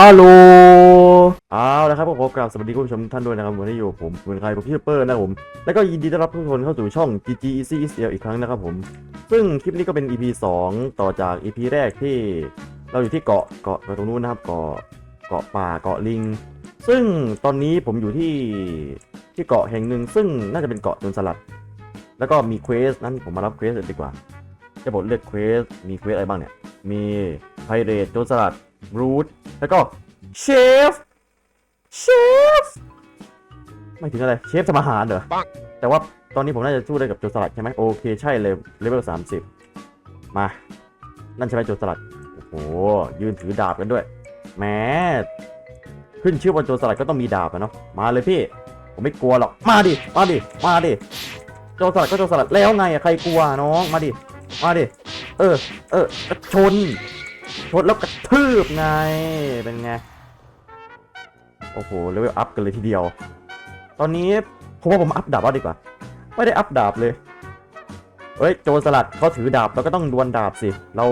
ฮัลโหลเอาละครับผมขอกราบสวัสดีคุณผู้ชมท่านด้วยนะครับวันนี้อยู่ผมเหมือนใครผมพี่เปอร์นะครับผม แล้วก็ยินดีต้อนรับทุกคนเข้าสู่ช่อง GG Easy Israel อีกครั้งนะครับผม ซึ่งคลิปนี้ก็เป็น EP 2 ต่อจาก EP แรกที่เราอยู่ที่เกาะเกาะตรงนู้นนะครับเกาะเกาะป่าเกาะลิง ซึ่งตอนนี้ผมอยู่ที่ที่เกาะแห่งหนึ่งซึ่งน่าจะเป็นเกาะโจนสลัด แล้วก็มีเควสนั้นผมมารับเควสเลยดีกว่า จะบทเลือกเควสมีเควสอะไรบ้างเนี่ยมีไพเรตโจรสลัด รูทแล้วก็เชฟเชฟไม่ถึงอะไรเชฟทำอาหารเหรอแต่ว่าตอนนี้ผมน่าจะสู้ได้กับโจรสลัดใช่ไหมโอเคใช่เลยเลเวล30มา นั่นใช่ไหมโจรสลัดโอ้โหยืนถือดาบกันด้วยแหมขึ้นชื่อว่าโจรสลัดก็ต้องมีดาบอะเนาะมาเลยพี่ ผมไม่กลัวหรอกมาดิมาดิมาดิโจรสลัดก็โจรสลัดแล้วไงอะใครกลัวน้องมาดิมาดิเออ เออกระชน ชนแล้วกระทืบไง เป็นไง โอ้โหเลเวลอัพกันเลยทีเดียว ตอนนี้ผมว่าผมอัพดาบแล้วดีกว่า ไม่ได้อัพดาบเลยเฮ้ยโจรสลัดเขาถือดาบเราก็ต้องดวลดาบสิ เรา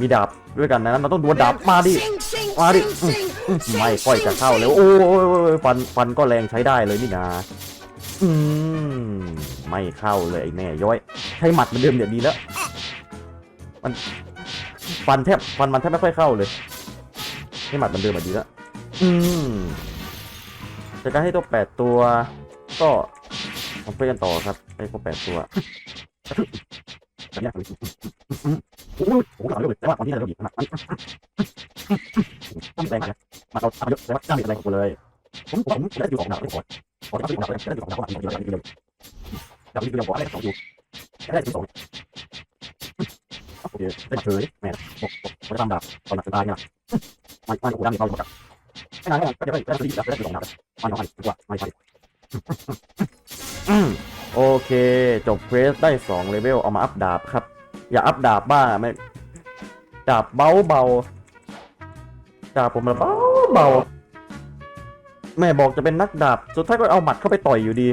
มีดาบด้วยกันนะเราต้องดวลดาบมาดิมาดิไม่ค่อยจะเข้าเลยโอ้ยฟันฟันก็แรงใช้ได้เลยนี่นะอืมไม่เข้าเลยไอ้แม่ย้อยใช้หมัดเหมันเดิมเดี๋ยดีแล้วมัน ฟันแทบฟันมันแทบไม่ค่อยเข้าเลยให้หมัดเหมันเดิมมาดีแล้วอืมจากการให้ตัวแปดตัว ก็มาเพื่อกันต่อครับให้ครบแปดตัวเนี่ยโอ้โหโอ้โหหลังเลยแต่ว่าตอนนี้เราดีขนาดนี้ตั้งแรงนะมาเอาเอาเยอะแต่ว่าจ้างมีอะไรของกูเลยผมผมผมได้อยู่สองดาวไม่พอขอได้อยู่สองดาวเลยได้อยู่สองดาวเดียวเดียวเดียวดาวนี้เดียวบอกอะไรสองอยู่ได้อยู่สองโอเคได้มาเฉยแม่บอกบอ กจะทำดาบตอนหนักตายเนี่ยม่ไม่กูดำมีเขาอยู่กับไม่นานไม่นานก็จะได้ได้ได้วได้อยู่สองดาวม่น้อยดีกว่าไม่ใช่โอเค จบเควสได้สองเลเวลเอามาอัพดาบครับ อย่าอัพดาบบ้าไม่ดาบเบาเบาดาบผมมันเบาเบาแม่บอกจะเป็นนักดาบ สุดท้ายก็เอาหมัดเข้าไปต่อยอยู่ดี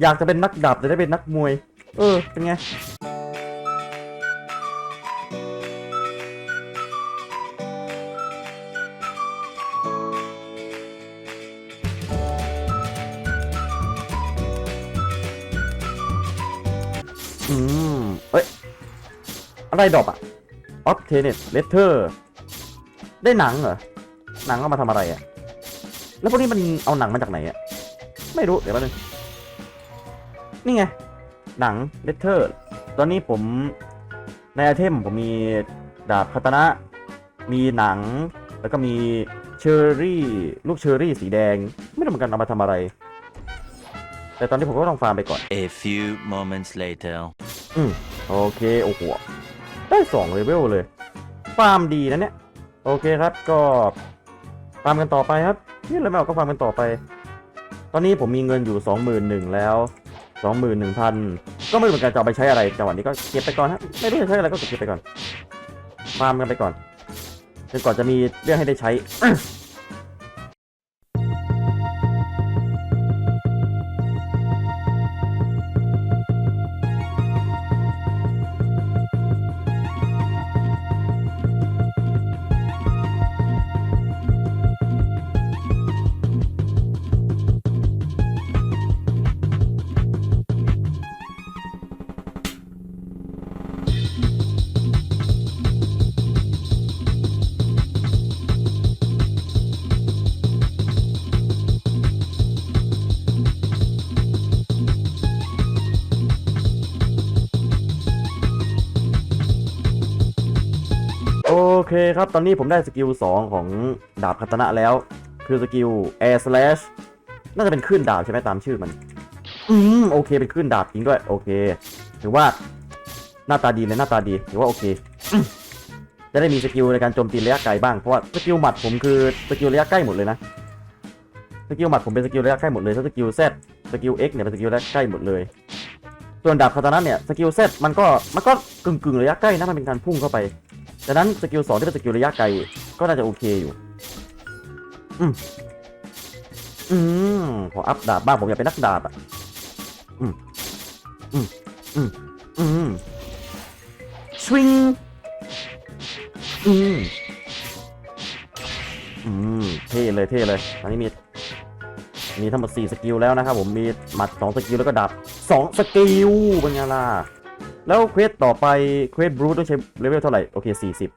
อยากจะเป็นนักดาบแต่ได้เป็นนักมวย เออ เป็นไง อะไรดรอปอะออฟเทเนตเลเทอร์ได้หนังเหรอ หนังเอามาทำอะไรอะแล้วพวกนี้มันเอาหนังมาจากไหนอะไม่รู้ เดี๋ยวแป๊บนึง นี่ไง หนังเลเทอร์ ตอนนี้ผมในไอเทมผมมีดาบคาตานะ มีหนัง แล้วก็มีเชอร์รี่ ลูกเชอร์รี่สีแดง ไม่รู้เหมือนกันเอามาทำอะไร แต่ตอนนี้ผมก็ต้องฟาร์มไปก่อน A few moments later. โอเค โอ้โห ได้สองเลเวลเลยฟาร์มดีนะเนี่ย โอเคครับก็ฟาร์มกันต่อไปครับนี่เลยแมวก็ฟาร์มกันต่อไป ตอนนี้ผมมีเงินอยู่สองหมื่นหนึ่งแล้วสองหมื่นหนึ่งพันก็ไม่รู้เหมือนกันจะไปใช้อะไรจังหวะนี้ก็เก็บไปก่อนฮะไม่รู้จะใช้อะไรก็เก็บไปก่อนฟาร์มกันไปก่อนจนกว่อนจะมีเรื่องให้ได้ใช้ เคครับ ตอนนี้ผมได้สกิล 2 ของดาบคาตนะแล้ว คือสกิล Air Slash น่าจะเป็นคลื่นดาบใช่ไหมตามชื่อมัน อืมโอเคเป็นคลื่นดาบจริงด้วย โอเคถือว่าหน้าตาดีเลยหน้าตาดีถือว่าโอเค จะได้มีสกิลในการโจมตีระยะไกลบ้าง เพราะว่าสกิลหมัดผมคือสกิลระยะใกล้หมดเลยนะ สกิลหมัดผมเป็นสกิลระยะใกล้หมดเลยสกิล Z สกิล X เนี่ยเป็นสกิลระยะใกล้หมดเลย ส่วนดาบคาตานะเนี่ยสกิล Z มันก็มันก็กึ่งกึ่งๆระยะใกล้นะมันเป็นการพุ่งเข้าไป ดังนั้นสกิลสองที่เป็นสกิลระยะไกล ก็น่าจะโอเคอยู่ อืมอืมขออัพดาบบ้างผมอยากเป็นนักดาบอะ อืมอืมอืมอืมสวิงอืมอืมเท่เลยเท่เลย อันนี้มี มีทั้งหมด4สกิลแล้วนะครับผมมีหมัด2สกิลแล้วก็ดาบ2สกิลเป็นไงล่ะ แล้วเควสต่อไปเควสบรูต้องใช้เลเวลเท่าไหร่ โอเค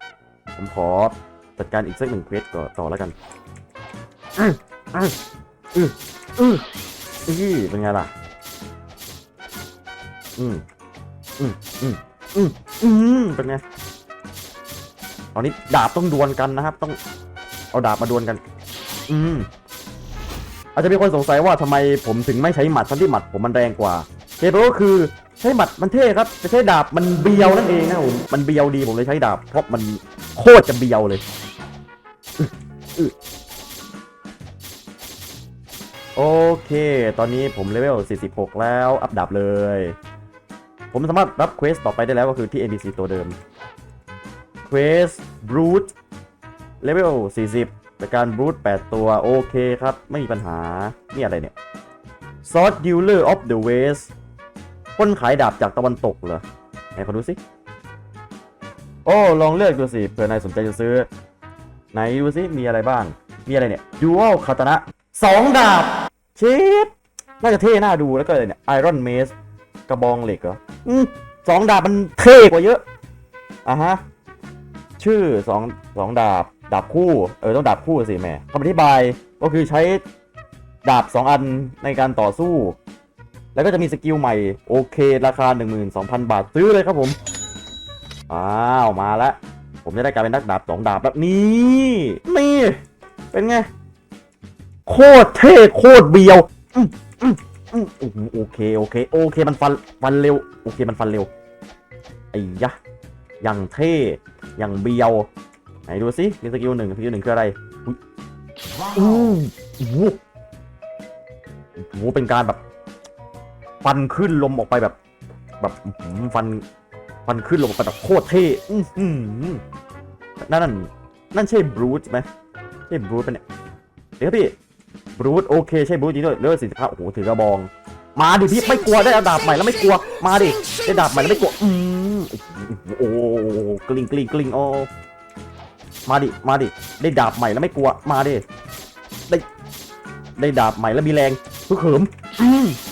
40 ผมขอจัดการอีกสักหนึ่งเควสก่อนต่อแล้วกันอืออืออืออืออือเป็นไงล่ะ อืมอืมอืมอืมอืมเป็นไงตอนนี้ดาบต้องดวลกันนะครับ ต้องเอาดาบมาดวลกัน อืมอาจจะมีคนสงสัยว่าทำไมผมถึงไม่ใช้หมัดทั้งที่หมัดผมมันแรงกว่าเหตุผลก็คือ ใช้หมัดมันเท่ครับจะใช้ดาบมันเบียวนั่นเองนะผมมันเบียวดีผมเลยใช้ดาบ เพราะมันโคตรจะเบียวเลยโอเค ตอนนี้ผมเลเวล 46 แล้ว อัพดาบเลย ผมสามารถรับเควสต่อไปได้แล้วก็คือที่ NPC ตัวเดิม เควส Brute เลเวล 40ในการ Brute 8ตัว โอเคครับ ไม่มีปัญหา นี่อะไรเนี่ย Sword Dealer of the West คนขายดาบจากตะวันตกเหรอไหนขอดูสิ โอ้ลองเลือกดูสิเผื่อนายสนใจจะซื้อ ไหนดูสิมีอะไรบ้าง มีอะไรเนี่ย Dual Katana สองดาบชิดน่าจะเท่น่าดูแล้วก็อะไรเนี่ย Iron Mace กระบองเหล็กเหรออืมสองดาบมันเท่กว่าเยอะอะฮะชื่อสองสองดาบดาบคู่เออต้องดาบคู่สิแม่คำอธิบายก็คือใช้ดาบ2อันในการต่อสู้ แล้วก็จะมีสกิลใหม่โอเค ราคา 12,000 บาทซื้อเลยครับผม อ้าวมาแล้วผมจะได้กลายเป็นนักดาบสองดาบแบบนี้ นี่ เป็นไง โคตรเท่โคตรเบียวอืมอืมอืมโอ้โหโอเคโอเค โอเคมันฟันฟันเร็ว โอเคมันฟันเร็วไอ้ยะอย่างเท่อย่างเบียว ไหนดูสิมีสกิลหนึ่งสกิลหนึ่งคืออะไรอู้หูโอ้โหเป็นการแบบ ฟันขึ้นลมออกไปแบบ แบบอื้อหือฟันฟันขึ้นลมออกไปแบบโคตรเท่อื้อหือนั่นนั่นนั่นใช่บรูซไหมใช่บรูซปะเนี่ยเดี๋ยวครับพี่บรูซโอเคใช่บรูซจริงด้วยเลือดสี่สิบห้าโอ้โหถือกระบอง มาดิพี่ไม่กลัวได้เอาดาบใหม่แล้วไม่กลัว มาดิได้ดาบใหม่แล้วไม่กลัวอืมโอ้โหกลิ้งกลิ้งกลิ้งโอ้มาดิมาดิได้ดาบใหม่แล้วไม่กลัวมาดิได้ได้ดาบใหม่แล้วมีแรงฮึกเหิมอืมอื้อหือ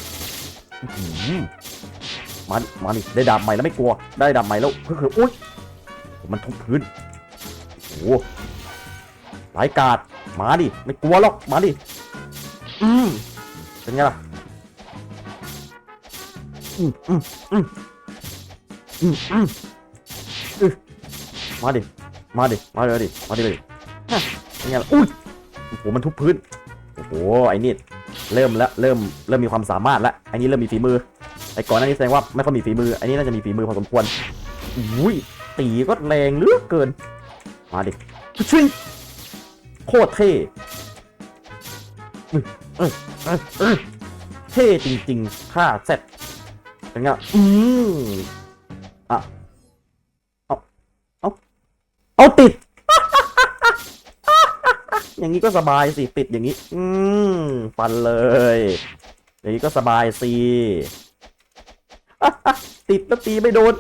มาดิมาดิได้ดาบใหม่แล้วไม่กลัว ได้ดาบใหม่แล้วฮึกเหิมอุ้ยมันทุบพื้นโอ้โหหลายกาดมาดิไม่กลัวหรอกมาดิอืมเป็นไงล่ะอืมอืมอืมอืมอืมอือมาดิมาดิมาเลยดิมาดิเลยฮะเป็นไงล่ะอุ้ยโอ้โหมันทุบพื้นโอ้โหไอ้นี่ เริ่มแล้วเริ่มเริ่มมีความสามารถแล้วไอ้นี่เริ่มมีฝีมือไอ้ก่อนหน้านี้แสดงว่าไม่ค่อยมีฝีมือไอ้นี่น่าจะมีฝีมือพอสมควรอุ้ยตีก็แรงเหลือเกิน มาดิชิงโคตรเท่เออเออเออเท่จริงๆค่าเสร็จเป็นไงอืมอะเอาเอาเอาติด อย่างนี้ก็สบายสิติดอย่างนี้ อืมฟันเลย อย่างนี้ก็สบายสิติดแล้วตีไม่โดน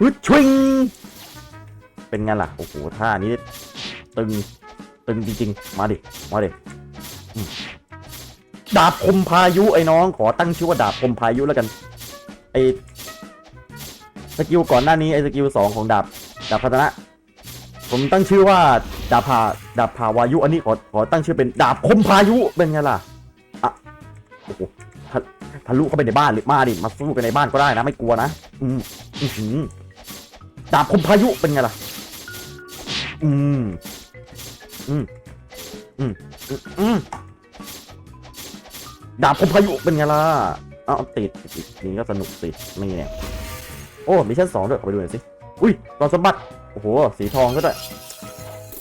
ฮึดชิงเป็นไงล่ะ โอ้โหท่านี้ ตึง ตึงจริงๆ มาดิ มาดิ ดาบคมพายุไอ้น้อง ขอตั้งชื่อว่าดาบคมพายุแล้วกัน ไอสกิลก่อนหน้านี้ไอสกิลสองของดาบดาบพัฒนะ ผมตั้งชื่อว่าดาบพาดาบพาวายุ อันนี้ขอขอตั้งชื่อเป็นดาบคมพายุเป็นไงล่ะอะโอ้โหทะทะลุเข้าไปในบ้านหรือมาดิมาสู้กันในบ้านก็ได้นะ ไม่กลัวนะอืมอื้อหือดาบคมพายุเป็นไงล่ะ อืมอืมอืมอืมดาบคมพายุเป็นไงล่ะเอ้าวติดติดนี่ก็สนุกสินี่เนี่ยโอ้มีชั้นสองด้วยขอไปดูหน่อยสิอุ้ยตอนสมบัติ โอ้โห สีทองก็ด้วย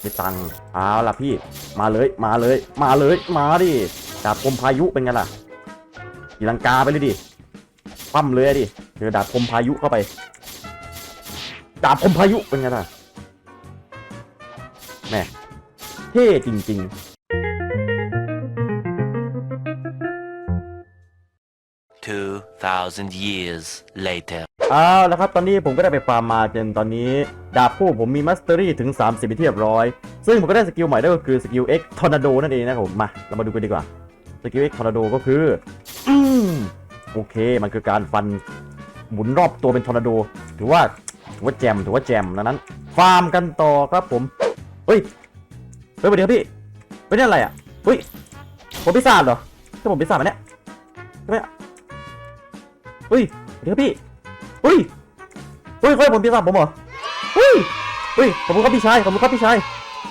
มีตังเอาล่ะพี่ มาเลย มาเลย มาเลย มาดิดาบคมพายุเป็นไงล่ะตีลังกาไปเลยดิ ปั้มเลยดิเจอดาบคมพายุเข้าไป ดาบคมพายุเป็นไงล่ะ แม่เท่จริง2,000 years later. เอาแล้วครับตอนนี้ผมก็ได้ไปฟาร์มมาจนตอนนี้ ดาบคู่ผมมีมัสเตอรี่ถึง 30เป็นที่เรียบร้อย ซึ่งผมก็ได้สกิลใหม่ด้วยก็คือสกิล X Tornado นั่นเองนะครับผมมาเรามาดูกันดีกว่าสกิล X Tornado ก็คืออืมโอเคมันคือการฟันหมุนรอบตัวเป็นทอร์นาโด ถือว่าถือว่าแจมถือว่าแจมดังนั้น ฟาร์มกันต่อครับผมเฮ้ยเฮ้ยสวัสดีครับพี่เป็นอะไรอะเฮ้ยผมพิซซ่าเหรอใช่ผมพิซซ่าไหมเนี่ยใช่ไหมเฮ้ยสวัสดีครับพี่ เฮ้ยเฮ้ยเฮ้ยผมพิซซ่าผมเหรอเฮ้ยเฮ้ยขอบคุณครับพี่ชายขอบคุณครับพี่ชาย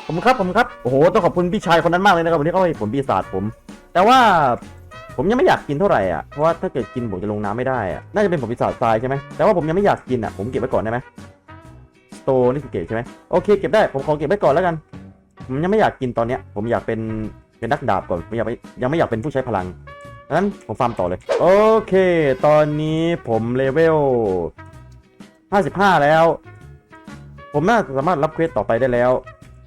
ขอบคุณครับขอบคุณครับโอ้โหต้องขอบคุณพี่ชายคนนั้นมากเลยนะครับวันนี้เขาให้ผมปีศาจผม แต่ว่าผมยังไม่อยากกินเท่าไหร่อะเพราะว่าถ้าเกิดกินผมจะลงน้ำไม่ได้อะน่าจะเป็นผมปีศาจทรายใช่ไหมแต่ว่าผมยังไม่อยากกินอะผมเก็บไว้ก่อนได้ไหมสโตนี่คือเก็บใช่ไหมโอเคเก็บได้ผมขอเก็บไว้ก่อนแล้วกัน ผมยังไม่อยากกินตอนเนี้ย ผมอยากเป็นเป็นนักดาบก่อนผมอยากไปยังไม่อยากเป็นผู้ใช้พลัง นั้นผมฟาร์มต่อเลย โอเค ตอนนี้ผมเลเวล 55 แล้ว ผมน่าจะสามารถรับเควสต่อไปได้แล้ว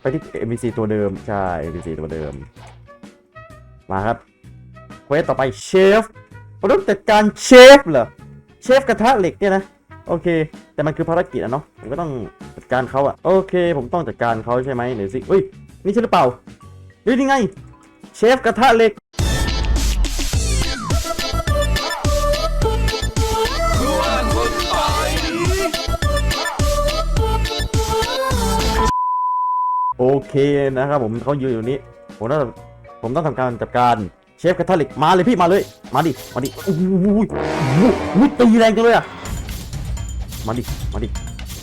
ไปที่ NPC ตัวเดิม ใช่ NPC ตัวเดิม มาครับ เควสต่อไปเชฟผมต้องจัดการเชฟเหรอ เชฟกระทะเหล็กเนี่ยนะ โอเค แต่มันคือภารกิจอะเนาะผมก็ต้องจัดการเขาอะโอเค ผมต้องจัดการเขาใช่ไหมเดี๋ยวสิเฮ้ย นี่ใช่หรือเปล่าเฮ้ยนี่ไง เชฟกระทะเหล็ก โอเคนะครับผมเขายืนอยู่นี้ผมต้องผมต้องทำการจัดการเชฟกระทะเหล็กมาเลยพี่มาเลย มาดิมาดิโอ้โหโอ้โหตีแรงจังเลยอะมาดิมาดิ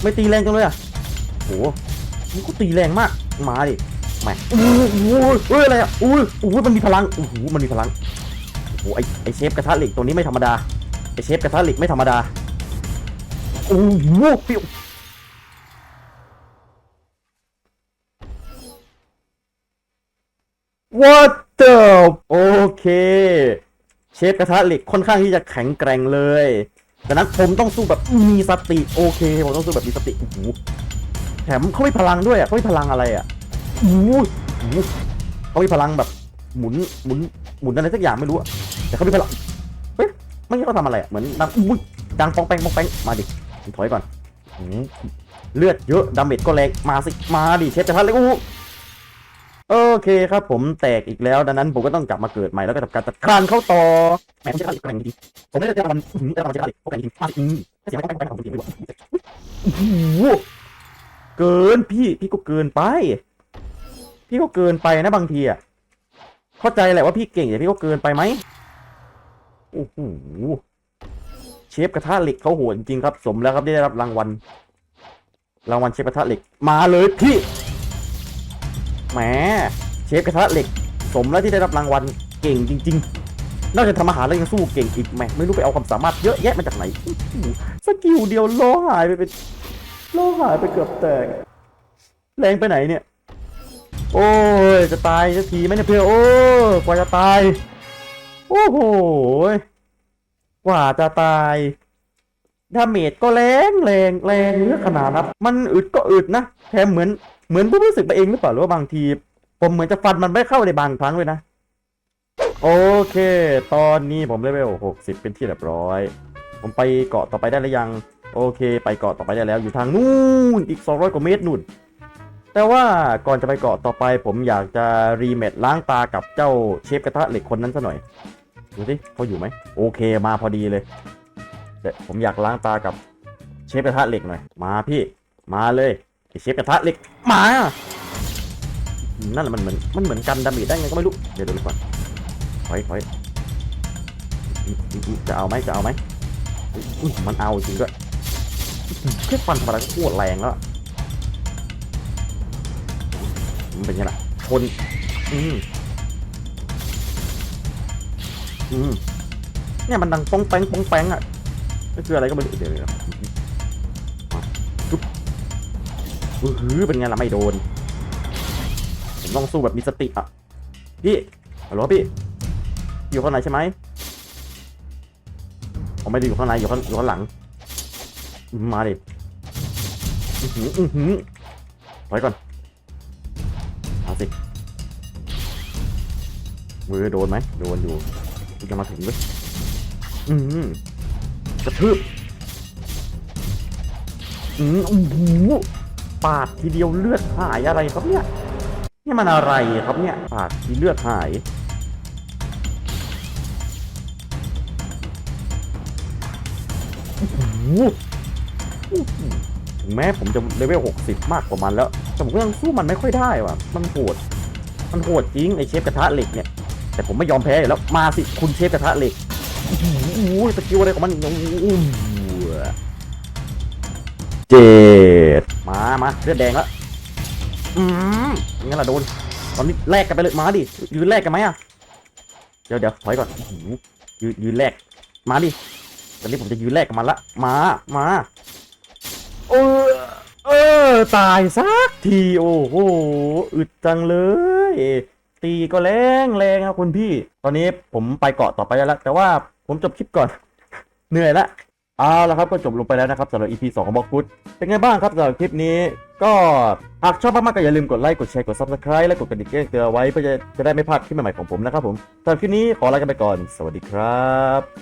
ไม่ตีแรงจังเลยอะโอ้หมันก็ตีแรงมากมาดิแหมโอ้โอ้ยอะไรอะโอ้ยโอ้โหมันมีพลังโอ้โหมันมีพลังโอ้โหไอไอเชฟกระทะเหล็กตัวนี้ไม่ธรรมดาไอเชฟกระทะเหล็กไม่ธรรมดาโอ้โหฟิ What the โอเค เชฟกระทะเหล็กค่อนข้างที่จะแข็งแกร่งเลยดังนั้นผมต้องสู้แบบมีสติโอเค ผมต้องสู้แบบมีสติโอ้โหแถมเขาไม่พลังด้วยอะเขาไม่พลังอะไรอะโอ้โหเขามีพลังแบบหมุนหมุนหมุนอะไรสักอย่างไม่รู้อะแต่เขามีพลังเฮ้ยไม่ใช่เขาทำอะไรอะเหมือนดังอุ้ยดังปองแปงปองแปงมาดิถอยก่อนเลือดเยอะดาเมจก็แรงมาสิมาดิเชฟกระทะเหล็กโอ้ โอเคครับผมแตกอีกแล้ว ดังนั้นผมก็ต้องกลับมาเกิดใหม่แล้วก็ทำการจัดการเข้าต่อแหมผมใช้การอีกแรงดีผมไม่ได้จะทำอืมจะทำใช้การอีกโอเคจริงมาสิอืมถ้าเสียงไม่ต้องไปของผมจริงๆไม่รู้โอ้โหเกินพี่พี่ก็เกินไป พี่ก็เกินไปนะบางทีอะเข้าใจแหละว่าพี่เก่งแต่พี่ก็เกินไปไหมโอ้โหเชฟกระทะเหล็กเขาโหดจริงครับ สมแล้วครับได้รับรางวัลรางวัลเชฟกระทะเหล็กมาเลยพี่ แหมเชฟกระทะเหล็ก สมแล้วที่ได้รับรางวัลเก่งจริง ๆ นอกจากทำอาหารแล้วยังสู้เก่งอีกแหมไม่รู้ไปเอาความสามารถเยอะแยะมาจากไหนสกิลเดียวล้อหายไปเป็นล้อหายไปเกือบแตกแรงไปไหนเนี่ย โอ้ยจะตายสักทีไหมเนี่ยเพื่อโอ้กว่าจะตาย โอ้โหกว่าจะตายดาเมจก็แรงแรงแรงเลือกขนาดนั้นมันอึดก็อึดนะแถมเหมือน เหมือนผมรู้สึกไปเองหรือเปล่าหรือว่าบางที ผมเหมือนจะฟันมันไม่เข้าในบางครั้งเลยนะ โอเค ตอนนี้ผมเลเวล60 เป็นที่เรียบร้อย ผมไปเกาะต่อไปได้หรือยัง โอเค ไปเกาะต่อไปได้แล้วอยู่ทางนู่นอีก 200 กว่าเมตรนู่น แต่ว่าก่อนจะไปเกาะต่อไป ผมอยากจะรีเมทล้างตากับเจ้าเชฟกระทะเหล็กคนนั้นซะหน่อยดูสิเขาอยู่ไหมโอเคมาพอดีเลยเดี๋ยวผมอยากล้างตากับเชฟกระทะเหล็กหน่อย มาพี่ มาเลย ไอเชฟกระทะเหล็กมา นั่นแหละมันเหมือนมันเหมือนกันดาเมจได้ไงก็ไม่รู้เดี๋ยวดูดีกว่าถอยถอยจะเอาไหมจะเอาไหมมันเอาจริงด้วยแค่ฟันธรรมดาก็โคตรแรงแล้วมันเป็นไงล่ะชนอืมอืมเนี่ยมันดังป้องแป้งป้องแป้งอะนี่คืออะไรก็ไม่รู้เดี๋ยว อื้อหือเป็นไงล่ะไม่โดน ผมต้องสู้แบบมีสติอะ พี่ฮัลโหลพี่ อยู่ข้างในใช่ไหมผมไม่ได้อยู่ข้างในอยู่ข้างอยู่ข้างหลัง มาดิอือหืออือหือถอยก่อนเอาสิมือโดนไหมโดนอยู่จะมาถึงเลยอือกระทืบอืมโอ้โห ปาดทีเดียวเลือดหายอะไรครับเนี่ยนี่มันอะไรครับเนี่ยปาดทีเลือดหายโอ้โหถึงแม้ผมจะเลเวล60 มากกว่ามันแล้ว แต่ผมก็ยังสู้มันไม่ค่อยได้ว่ะ มันโหด มันโหดจริงไอเชฟกระทะเหล็กเนี่ย แต่ผมไม่ยอมแพ้อยู่แล้ว มาสิคุณเชฟกระทะเหล็กโอ้โหสกิลอะไรของมันโอ้โห เจ็ดมามาเลือดแดงแล้วอืมงั้นละโดน ตอนนี้แลกกันไปเลยมาดิ ยืนแลกกันไหมอะเดี๋ยวเดี๋ยวถอยก่อนโอ้โหยืนยืนแลก มาดิ ตอนนี้ผมจะยืนแลกกับมันละ มา มาเออเออ ตายสักที โอ้โห อึดจังเลย ตีก็แรงแรงครับคุณพี่ ตอนนี้ผมไปเกาะต่อไปแล้ว แต่ว่าผมจบคลิปก่อน เหนื่อยละ เอาละครับก็จบลงไปแล้วนะครับสำหรับ EP 2 ของบอกฟุตเป็นไงบ้างครับสำหรับคลิปนี้ ก็หากชอบมากๆก็อย่าลืมกดไลค์กดแชร์กด Subscribe และกดกระดิ่งแจ้งเตือนไว้เพื่อจะจะได้ไม่พลาดคลิปใหม่ๆของผมนะครับผมสำหรับคลิปนี้ขอลากันไปก่อน สวัสดีครับ